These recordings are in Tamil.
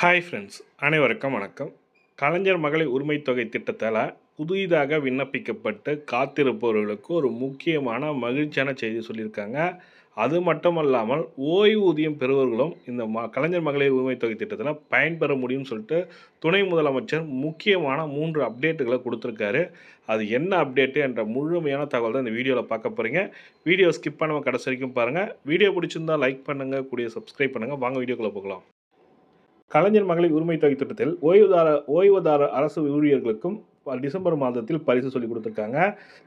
ஹாய் ஃப்ரெண்ட்ஸ் அனைவருக்கும் வணக்கம். கலைஞர் மகளிர் உரிமை தொகை திட்டத்தால் புதிதாக விண்ணப்பிக்கப்பட்டு காத்திருப்பவர்களுக்கு ஒரு முக்கியமான மகிழ்ச்சியான செய்தி சொல்லியிருக்காங்க. அது மட்டுமல்லாமல் ஓய்வூதியம் பெறுவர்களும் இந்த ம கலைஞர் மகளிர் உரிமை தொகை திட்டத்தில் பயன்பெற முடியும்னு சொல்லிட்டு துணை முதலமைச்சர் முக்கியமான மூன்று அப்டேட்டுகளை கொடுத்துருக்காரு. அது என்ன அப்டேட்டு என்ற முழுமையான தகவல் தான் இந்த வீடியோவில் பார்க்க போகிறீங்க வீடியோ ஸ்கிப் பண்ணாமல் கடைசி வரைக்கும் பாருங்கள் வீடியோ பிடிச்சிருந்தா லைக் பண்ணுங்கள் கூடிய சப்ஸ்கிரைப் பண்ணுங்கள் வாங்க வீடியோக்குள்ளே போகலாம். கலைஞர் மகளிர் உரிமை தொகை திட்டத்தில் ஓய்வுதார ஓய்வுதார அரசு ஊழியர்களுக்கும் டிசம்பர் மாதத்தில் பரிசு சொல்லி கொடுத்துருக்காங்க.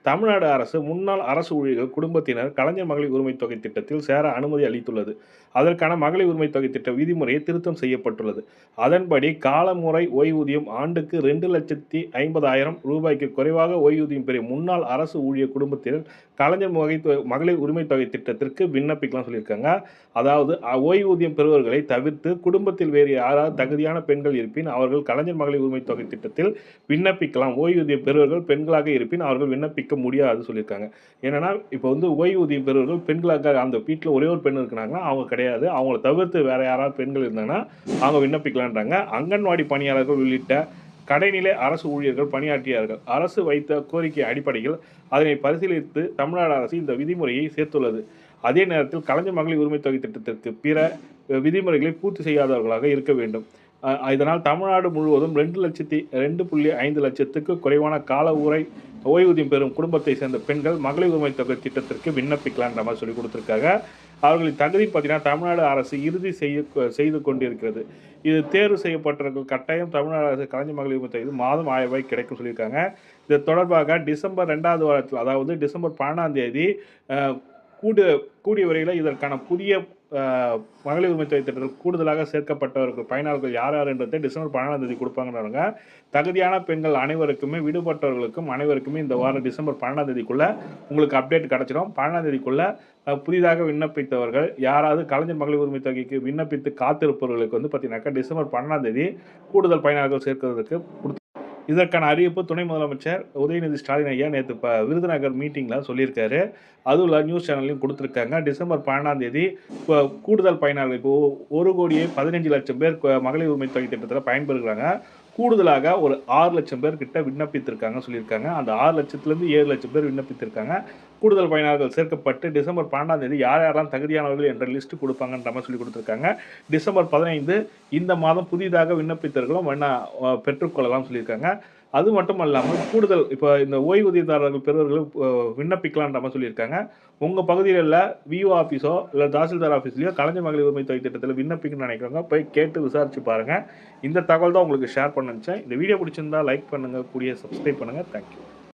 தமிழ்நாடு அரசு முன்னாள் அரசு ஊழியர்கள் குடும்பத்தினர் கலைஞர் மகளிர் உரிமை தொகை திட்டத்தில் சேர அனுமதி அளித்துள்ளது. அதற்கான மகளிர் உரிமை தொகை திட்ட விதிமுறையை திருத்தம் செய்யப்பட்டுள்ளது. அதன்படி காலமுறை ஓய்வூதியம் ஆண்டுக்கு ரெண்டு லட்சத்தி ஐம்பதாயிரம் ரூபாய்க்கு குறைவாக ஓய்வூதியம் பெறும் முன்னாள் அரசு ஊழியர் குடும்பத்தினர் கலைஞர் மகை மகளிர் உரிமை தொகை திட்டத்திற்கு விண்ணப்பிக்கலாம் சொல்லியிருக்காங்க. அதாவது ஓய்வூதியம் பெறுவர்களை தவிர்த்து குடும்பத்தில் வேறு யாராவது தகுதியான பெண்கள் இருப்பின் அவர்கள் கலைஞர் மகளிர் உரிமை தொகை திட்டத்தில் விண்ணப்பிக்கலாம் ஓய்வூதியம் பெறுவர்கள் பெண்களாக இருப்பின் அவர்கள் விண்ணப்பிக்க முடியாது சொல்லியிருக்காங்க. ஏன்னா இப்போ வந்து ஓய்வூதியம் பெறுவர்கள் பெண்களாக அந்த வீட்டில் ஒரே ஒரு பெண் இருக்கிறாங்கன்னா அவங்க கிடையாது. அவங்கள தவிர்த்து வேற யாராவது பெண்கள் இருந்தாங்கன்னா அவங்க விண்ணப்பிக்கலான்றாங்க. அங்கன்வாடி பணியாளர்கள் உள்ளிட்ட கடைநிலை அரசு ஊழியர்கள் பணியாற்றியார்கள். அரசு வைத்த கோரிக்கை அடிப்படையில் அதனை பரிசீலித்து தமிழ்நாடு அரசு இந்த விதிமுறையை சேர்த்துள்ளது. அதே நேரத்தில் கலைஞர் மகளிர் உரிமை தொகை திட்டத்திற்கு பிற விதிமுறைகளை பூர்த்தி செய்யாதவர்களாக இருக்க வேண்டும். இதனால் தமிழ்நாடு முழுவதும் ரெண்டு லட்சத்தி ரெண்டு புள்ளி ஐந்து லட்சத்துக்கு குறைவான கால ஊரை ஓய்வூதியம் பெறும் குடும்பத்தை சேர்ந்த பெண்கள் மகளிர் உரிமை தொகை திட்டத்திற்கு விண்ணப்பிக்கலான்ற மாதிரி சொல்லி கொடுத்துருக்காங்க. அவர்களின் தகுதி பார்த்தீங்கன்னா தமிழ்நாடு அரசு இறுதி செய்ய செய்து கொண்டிருக்கிறது. இது தேர்வு செய்யப்பட்டவர்கள் கட்டாயம் தமிழ்நாடு அரசு கலைஞர் மகளிர் உரிமை தொகை மாதம் ஆயிரம் ரூபாய் கிடைக்கும் சொல்லியிருக்காங்க. இது தொடர்பாக டிசம்பர் ரெண்டாவது வாரத்தில் அதாவது டிசம்பர் பன்னெண்டாம் தேதி கூடு கூடிய வரையில் இதற்கான புதிய மகளிர் உரிமை தொகை திட்டத்தில் கூடுதலாக சேர்க்கப்பட்டவர்கள் பயனாளர்கள் யார் யார் என்றதை டிசம்பர் பன்னெண்டாம் தேதி கொடுப்பாங்கன்னு தகுதியான பெண்கள் அனைவருக்குமே விடுபட்டவர்களுக்கும் அனைவருக்குமே இந்த வாரம் டிசம்பர் பன்னெண்டாம் தேதிக்குள்ளே உங்களுக்கு அப்டேட் கிடச்சிடும். பன்னெண்டாம் தேதிக்குள்ளே புதிதாக விண்ணப்பித்தவர்கள் யாராவது கலைஞர் மகளிர் உரிமை தொகைக்கு விண்ணப்பித்து காத்திருப்பவர்களுக்கு வந்து பார்த்தீங்கன்னாக்கா டிசம்பர் பன்னெண்டாம் தேதி கூடுதல் பயனாளர்கள் சேர்க்கிறதுக்கு கொடுத்து இதற்கான அறிவிப்பு துணை முதலமைச்சர் உதயநிதி ஸ்டாலின் ஐயா நேற்று இப்போ விருதுநகர் மீட்டிங்கில் சொல்லியிருக்காரு. அதுவும் இல்லை நியூஸ் சேனல்லையும் கொடுத்துருக்காங்க. டிசம்பர் பன்னெண்டாம் தேதி இப்போ கூடுதல் பயனாளிகள் இப்போ ஒரு கோடியே பதினஞ்சு லட்சம் பேர் மகளிர் உரிமை தொகை திட்டத்தில் பயன்பெறுகிறாங்க. கூடுதலாக ஒரு ஆறு லட்சம் பேர் கிட்ட விண்ணப்பித்திருக்காங்க சொல்லியிருக்காங்க. அந்த ஆறு லட்சத்துலேருந்து ஏழு லட்சம் பேர் விண்ணப்பித்திருக்காங்க. கூடுதல் பயனாளர்கள் சேர்க்கப்பட்டு டிசம்பர் பன்னெண்டாம் தேதி யார் யாரெல்லாம் தகுதியானவர்கள் என்ற லிஸ்ட் கொடுப்பாங்கன்ற மாதிரி சொல்லி கொடுத்துருக்காங்க. டிசம்பர் பதினைந்து இந்த மாதம் புதிதாக விண்ணப்பித்தவர்களும் வேணா பெற்றுக்கொள்ளலாம் சொல்லியிருக்காங்க. அது மட்டும் இல்லாமல் கூடுதல் இப்போ இந்த ஓய்வூதியதாரர்கள் பெறுவர்களும் விண்ணப்பிக்கலான்ற மாதிரி சொல்லியிருக்காங்க. உங்கள் பகுதியில் இல்லை விஓ ஆஃபீஸோ இல்லை தாசில்தார் ஆஃபீஸ்லையோ கலைஞர் மகளிர் உரிமை தொகை திட்டத்தில் விண்ணப்பிக்கணும்னு நினைக்கிறவங்க போய் கேட்டு விசாரிச்சு பாருங்கள் இந்த தகவல் தான் உங்களுக்கு ஷேர் பண்ணுச்சேன் இந்த வீடியோ பிடிச்சிருந்தா லைக் பண்ணுங்கள் கூடிய சப்ஸ்கிரைப் பண்ணுங்கள் தேங்க்யூ